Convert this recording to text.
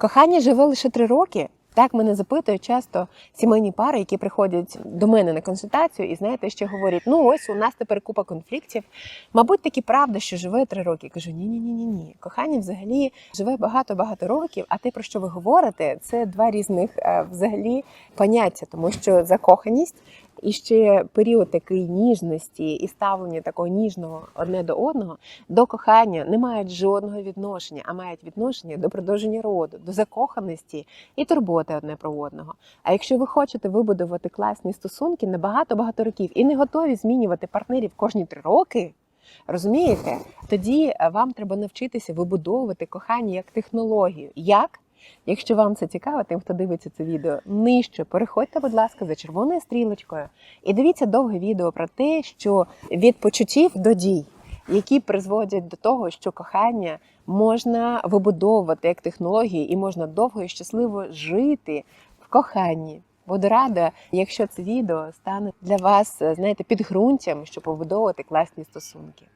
Кохання живе лише три роки. Так мене запитують часто сімейні пари, які приходять до мене на консультацію, і знаєте, що говорять: ну ось у нас тепер купа конфліктів. Мабуть, таки правда, що живе три роки. Кажу, ні, ні, ні, ні, ні. Кохання взагалі живе багато-багато років. А те, про що ви говорите, це два різних е, взагалі поняття, тому що закоханість. І ще період такий ніжності і ставлення такого ніжного одне до одного до кохання не мають жодного відношення, а мають відношення до продовження роду, до закоханості і турботи одне про одного. А якщо ви хочете вибудувати класні стосунки на багато-багато років і не готові змінювати партнерів кожні три роки. Розумієте, тоді е, вам треба навчитися вибудовувати кохання як технологію. Як? Якщо вам це цікаво, тим, хто дивиться це відео, нижче переходьте, будь ласка, за червоною стрілочкою і дивіться довге відео про те, що від почуттів до дій, які призводять до того, що кохання можна вибудовувати як технологію, і можна довго і щасливо жити в коханні. Буду рада, якщо це відео стане для вас, знаєте, підґрунтям, щоб побудовувати класні стосунки.